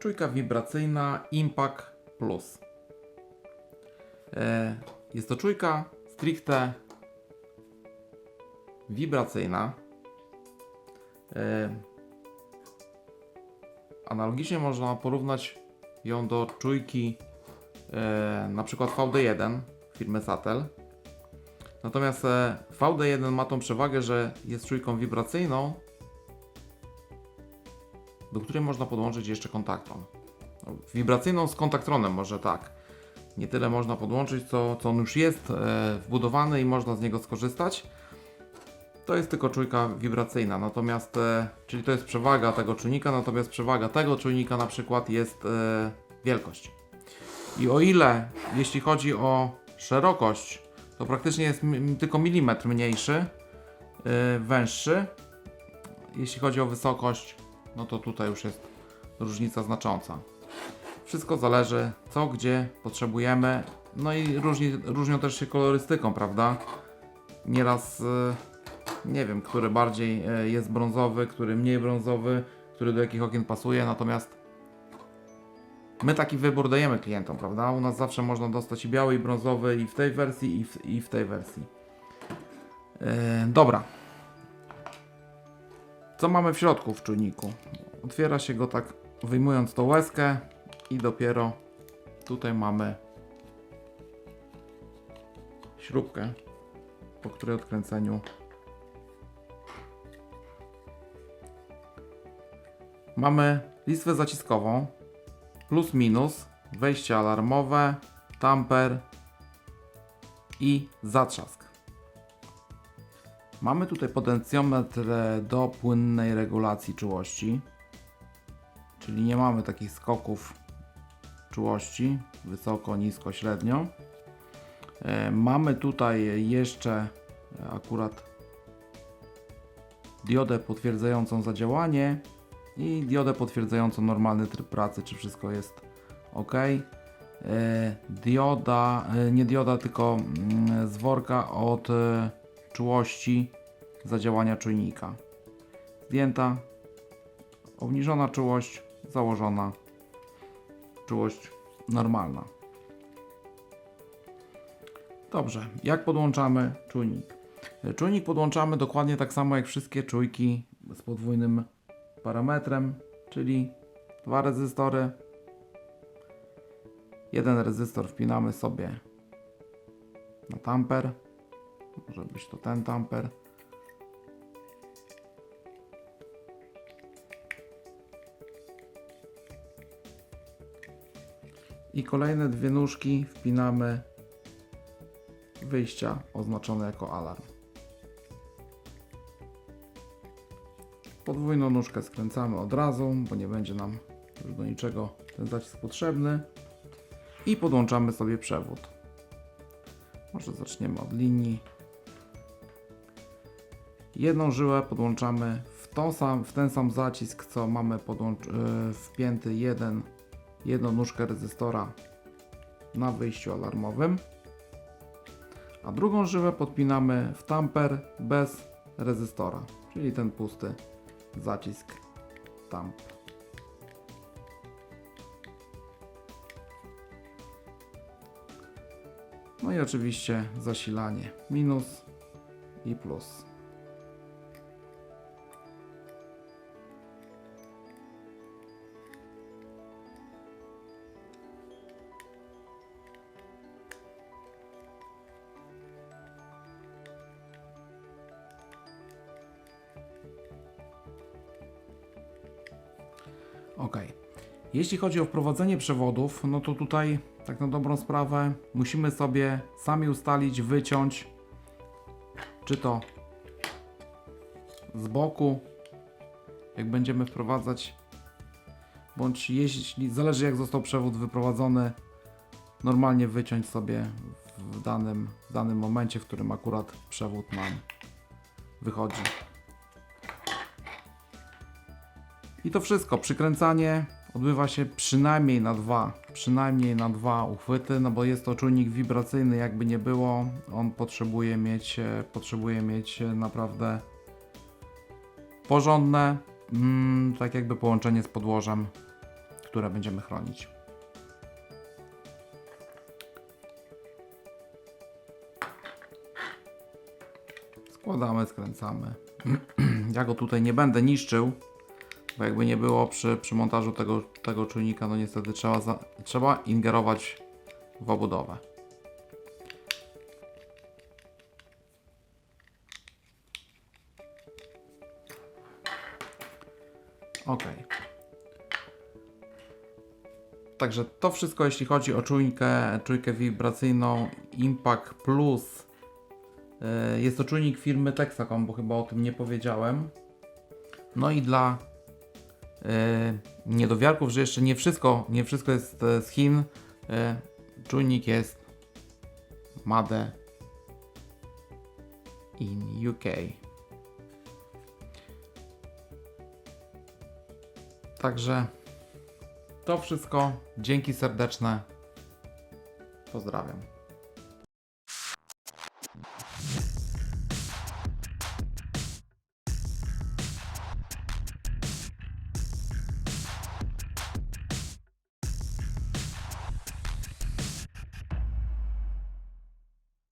czujka wibracyjna Impact Plus. E, Jest to czujka stricte wibracyjna. E, Analogicznie można porównać ją do czujki e, na przykład VD1 firmy Satel. Natomiast e, VD1 ma tą przewagę, że jest czujką wibracyjną, do której można podłączyć jeszcze kontaktron. No, Wibracyjną z kontaktronem może tak. Nie tyle można podłączyć, co, co on już jest e, wbudowany i można z niego skorzystać. To jest tylko czujka wibracyjna, natomiast, e, czyli to jest przewaga tego czujnika, natomiast przewaga tego czujnika na przykład jest e, wielkość. I o ile, jeśli chodzi o szerokość, to praktycznie jest tylko milimetr mniejszy, węższy. Jeśli chodzi o wysokość, no to tutaj już jest różnica znacząca. Wszystko zależy, co gdzie potrzebujemy. No i różni, różnią też się kolorystyką, prawda? Nieraz e, nie wiem, który bardziej e, jest brązowy, który mniej brązowy, który do jakich okien pasuje, natomiast my taki wybór dajemy klientom, prawda? U nas zawsze można dostać i biały, i brązowy, i w tej wersji, i w, i w tej wersji. E, dobra. Co mamy w środku w czujniku? Otwiera się go tak, wyjmując tą łezkę i dopiero tutaj mamy śrubkę, po której odkręceniu Mamy listwę zaciskową, plus minus, wejście alarmowe, tamper i zatrzask. Mamy tutaj potencjometr e, do płynnej regulacji czułości, czyli nie mamy takich skoków czułości, wysoko, nisko, średnio. E, Mamy tutaj jeszcze e, akurat diodę potwierdzającą zadziałanie i diodę potwierdzającą normalny tryb pracy, czy wszystko jest ok. Dioda, nie dioda, tylko mm, z worka od czułości zadziałania czujnika. Zdjęta, obniżona czułość, założona czułość normalna. Dobrze, jak podłączamy czujnik? Czujnik podłączamy dokładnie tak samo jak wszystkie czujki z podwójnym parametrem, czyli dwa rezystory. Jeden rezystor wpinamy sobie na tamper. Może być to ten tamper. I kolejne dwie nóżki wpinamy wyjścia oznaczone jako alarm. Podwójną nóżkę skręcamy od razu, bo nie będzie nam już do niczego ten zacisk potrzebny. I podłączamy sobie przewód. Może zaczniemy od linii. Jedną żyłę podłączamy w, to sam, w ten sam zacisk, co mamy podłącz, yy, wpięty jeden, jedną nóżkę rezystora na wyjściu alarmowym. A drugą żyłę podpinamy w tamper bez rezystora, czyli ten pusty zacisk tamp. No i oczywiście zasilanie minus i plus. Ok. Jeśli chodzi o wprowadzenie przewodów, no to tutaj tak na dobrą sprawę musimy sobie sami ustalić, wyciąć czy to z boku, jak będziemy wprowadzać, bądź jeśli zależy jak został przewód wyprowadzony, normalnie wyciąć sobie w danym, w danym momencie, w którym akurat przewód nam wychodzi. I to wszystko. Przykręcanie odbywa się przynajmniej na dwa, przynajmniej na dwa uchwyty, no bo jest to czujnik wibracyjny, jakby nie było. On potrzebuje mieć, e, potrzebuje mieć e, naprawdę porządne, mm, tak jakby połączenie z podłożem, które będziemy chronić. Składamy, skręcamy. Ja go tutaj nie będę niszczył, bo jakby nie było przy, przy montażu tego, tego czujnika, no niestety trzeba, za, trzeba ingerować w obudowę. Ok. Także to wszystko jeśli chodzi o czujkę, czujkę wibracyjną Impact Plus. E, Jest to czujnik firmy Texacom, bo chyba o tym nie powiedziałem. No i dla niedowiarków, że jeszcze nie wszystko, nie wszystko jest e, z Chin. e, Czujnik jest Made in UK. Także to wszystko. Dzięki serdeczne. Pozdrawiam.